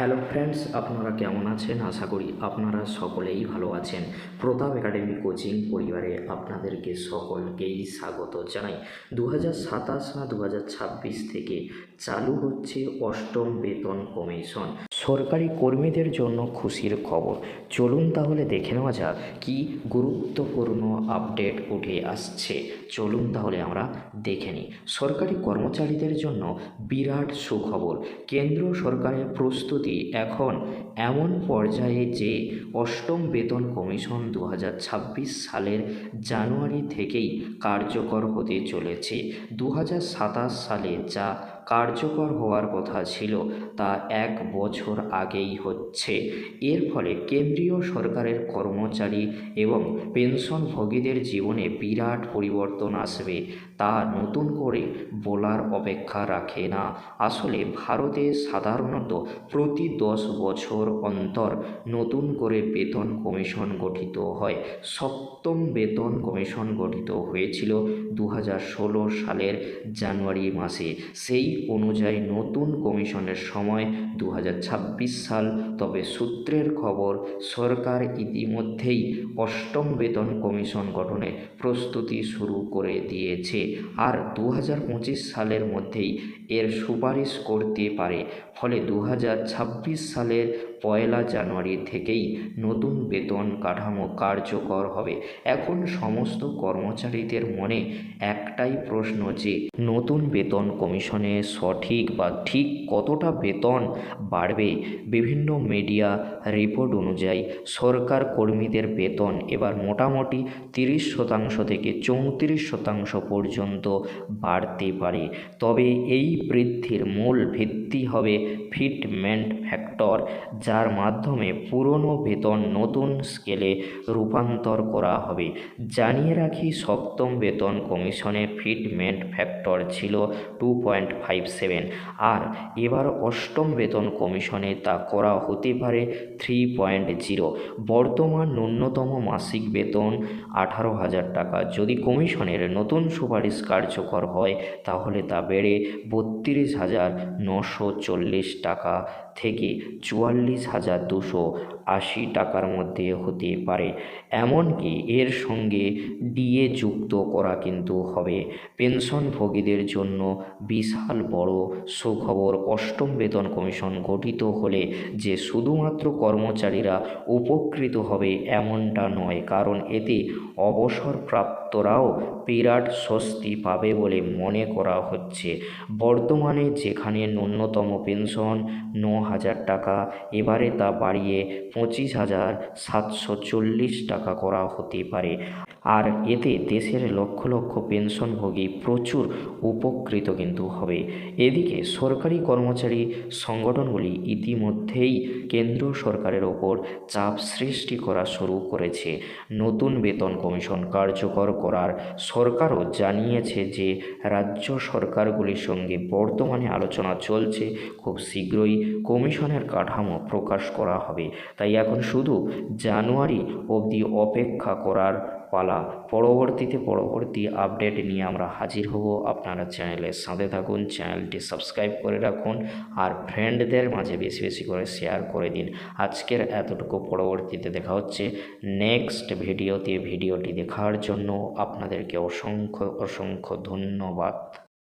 Hello friends আপনারা কেমন আছেন? আশা করি আপনারা সকলেই ভালো আছেন। প্রতাপ একাডেমি কোচিং পরিবারে আপনাদেরকে সকলকেই স্বাগত জানাই। দু হাজার সাতাশ না দু হাজার ছাব্বিশ থেকে চালু হচ্ছে অষ্টম বেতন কমিশন। সরকারি কর্মীদের জন্য খুশির খবর। চলুন তাহলে দেখে নেওয়া যাক কি গুরুত্বপূর্ণ আপডেট উঠে আসছে। চলুন তাহলে আমরা দেখে নিই। সরকারি কর্মচারীদের জন্য বিরাট সুখবর। কেন্দ্র সরকারের প্রস্তুতি এখন এমন পর্যায়ে যে অষ্টম বেতন কমিশন দু হাজার ছাব্বিশ সালের জানুয়ারি থেকেই কার্যকর হতে চলেছে। দু হাজার সাতাশ সালে যা কার্যকর হওয়ার কথা ছিল, তা এক বছর আগেই হচ্ছে। এর ফলে কেন্দ্রীয় সরকারের কর্মচারী এবং পেনশনভোগীদের জীবনে বিরাট পরিবর্তন আসবে, তা নতুন করে বলার অপেক্ষা রাখে না। আসলে ভারতে সাধারণত প্রতি দশ বছর অন্তর নতুন করে বেতন কমিশন গঠিত হয়। সপ্তম বেতন কমিশন গঠিত হয়েছিল দু হাজার ষোলো সালের জানুয়ারি মাসে। সেই অনুযায়ী নতুন কমিশনের সময় দু হাজার ছাব্বিশ সাল, তবে সূত্রের খবর সরকার ইতিমধ্যেই অষ্টম বেতন কমিশন গঠনে প্রস্তুতি শুরু করে দিয়েছে। আর দু হাজার পঁচিশ সালের মধ্যেই এর সুপারিশ করতে পারে। ফলে দু হাজার ছাব্বিশ সালের পয়লা জানুয়ারি থেকেই নতুন বেতন কাঠামো কার্যকর হবে। এখন সমস্ত কর্মচারীদের মনে একটাই প্রশ্ন যে, নতুন বেতন কমিশনে সঠিক বা ঠিক কতটা বেতন বাড়বে? বিভিন্ন মিডিয়া রিপোর্ট অনুযায়ী, সরকার কর্মীদের বেতন এবার মোটামুটি তিরিশ শতাংশ থেকে চৌত্রিশ শতাংশ পর্যন্ত বাড়তে পারে। তবে এই বৃদ্ধির মূল ভিত্তি হবে ফিটমেন্ট ফ্যাক্টর যার মাধ্যমে পুরনো বেতন নতুন স্কেলে রূপান্তর করা হবে। জানিয়ে রাখি, সপ্তম বেতন কমিশনে ফিটমেন্ট ফ্যাক্টর ছিল টু পয়েন্ট ফাইভ সেভেন। আর এবার অষ্টম বেতন কমিশনে তা করা হতে পারে থ্রি পয়েন্ট জিরো। বর্তমান ন্যূনতম মাসিক বেতন আঠারো হাজার টাকা। যদি কমিশনের নতুন সুপারিশ কার্যকর হয়, তাহলে তা বেড়ে বত্রিশ হাজার নশো চল্লিশ টাকা থেকে চুয়াল্লিশ হাজার দুশো আশি টাকার মধ্যে হতে পারে। এমনকি এর সঙ্গে ডিএ যুক্ত করা কিন্তু হবে। পেনশনভোগীদের জন্য বিশাল বড় সুখবর। অষ্টম বেতন কমিশন গঠিত হলে যে শুধুমাত্র কর্মচারীরা উপকৃত হবে এমনটা নয়, কারণ এতে অবসরপ্রাপ্তরাও বিরাট স্বস্তি পাবে বলে মনে করা হচ্ছে। বর্তমানে যেখানে ন্যূনতম পেনশন ন হাজার টাকা এবারে তা বাড়িয়ে পঁচিশ হাজার সাতশো চল্লিশ টাকা করা হতে পারে। আর এতে দেশের লক্ষ লক্ষ পেনশনভোগী প্রচুর উপকৃত কিন্তু হবে। এদিকে সরকারি কর্মচারী সংগঠনগুলি ইতিমধ্যেই কেন্দ্র সরকারের ওপর চাপ সৃষ্টি করা শুরু করেছে। নতুন বেতন কমিশন কার্যকর করার সরকারও জানিয়েছে যে, রাজ্য সরকারগুলির সঙ্গে বর্তমানে আলোচনা চলছে, খুব শীঘ্রই কমিশনের কাঠামো প্রকাশ করা হবে। তাই এখন শুধু জানুয়ারি অবধি অপেক্ষা করার পালা। পরবর্তীতে পরবর্তী আপডেট নিয়ে আমরা হাজির হব আপনারা চ্যানেলের সাথে থাকুন। চ্যানেলটি সাবস্ক্রাইব করে রাখুন আর ফ্রেন্ডদের মাঝে বেশি বেশি করে শেয়ার করে দিন। আজকের এতটুকু। পরবর্তীতে দেখা হচ্ছে নেক্সট ভিডিওতে ভিডিওটি দেখার জন্য আপনাদেরকে অসংখ্য অসংখ্য ধন্যবাদ।